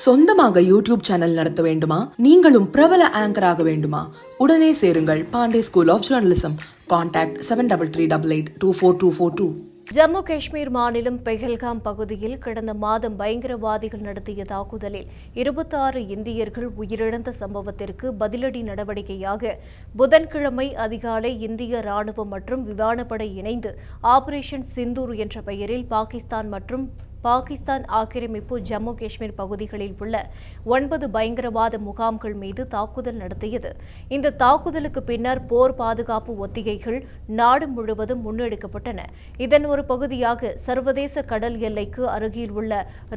சொந்தமாக YouTube channel நடத்த வேண்டுமா? நீங்களும் பிரபல ஆங்கராக வேண்டுமா? உடனே சேருங்கள் Pandey school of journalism contact seven double three double eight two four two four two Jammu Kashmir மாநிலம் பெஹல்காம் பகுதியில் கடந்த மாதம் பயங்கரவாதிகள் நடத்திய தாக்குதலில் இருபத்தாறு இந்தியர்கள் உயிரிழந்த சம்பவத்திற்கு பதிலடி நடவடிக்கையாக புதன்கிழமை அதிகாலை இந்திய ராணுவம் மற்றும் விமானப்படை இணைந்து ஆபரேஷன் சிந்தூர் என்ற பெயரில் பாகிஸ்தான் மற்றும் பாகிஸ்தான் ஆக்கிரமிப்பு ஜம்மு காஷ்மீர் பகுதிகளில் உள்ள ஒன்பது பயங்கரவாத முகாம்கள் மீது தாக்குதல் நடத்தியது. இந்த தாக்குதலுக்கு பின்னர் போர் பாதுகாப்பு ஒத்திகைகள் நாடு முழுவதும் முன்னெடுக்கப்பட்டன. இதன் ஒரு பகுதியாக சர்வதேச கடல் எல்லைக்கு அருகில் உள்ள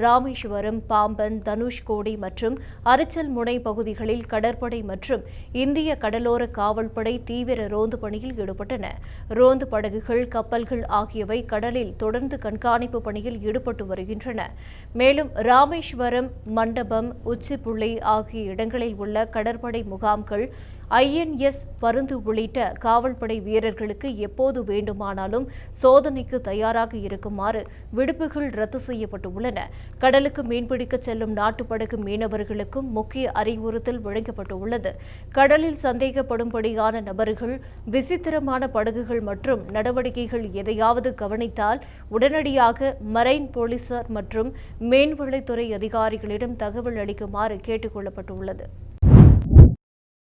ராமேஸ்வரம் பாம்பன் தனுஷ்கோடி மற்றும் அரிச்சல் முனை பகுதிகளில் கடற்படை மற்றும் இந்திய கடலோர காவல்படை தீவிர ரோந்து பணியில் ஈடுபட்டன. ரோந்து படகுகள் கப்பல்கள் ஆகியவை கடலில் தொடர்ந்து கண்காணிப்பு பணியில் ஈடுபட்டு வருகின்றன. மேலும் ராமேஸ்வரம் மண்டபம் உச்சிப்புள்ளி ஆகிய இடங்களில் உள்ள கடற்படை முகாம்கள் ஐஎன்எஸ் பருந்து உள்ளிட்ட காவல்படை வீரர்களுக்கு எப்போது வேண்டுமானாலும் சோதனைக்கு தயாராக இருக்குமாறு விடுப்புகள் ரத்து செய்யப்பட்டுள்ளன. கடலுக்கு மீன்பிடிக்க செல்லும் நாட்டுப்படகு மீனவர்களுக்கும் முக்கிய அறிவுறுத்தல் வழங்கப்பட்டுள்ளது. கடலில் சந்தேகப்படும்படியான நபர்கள் விசித்திரமான படகுகள் மற்றும் நடவடிக்கைகள் எதையாவது கவனித்தால் உடனடியாக மரைன் போலீசார் மற்றும் மீன்வளத்துறை அதிகாரிகளிடம் தகவல் அளிக்குமாறு கேட்டுக் கொள்ளப்பட்டுள்ளது.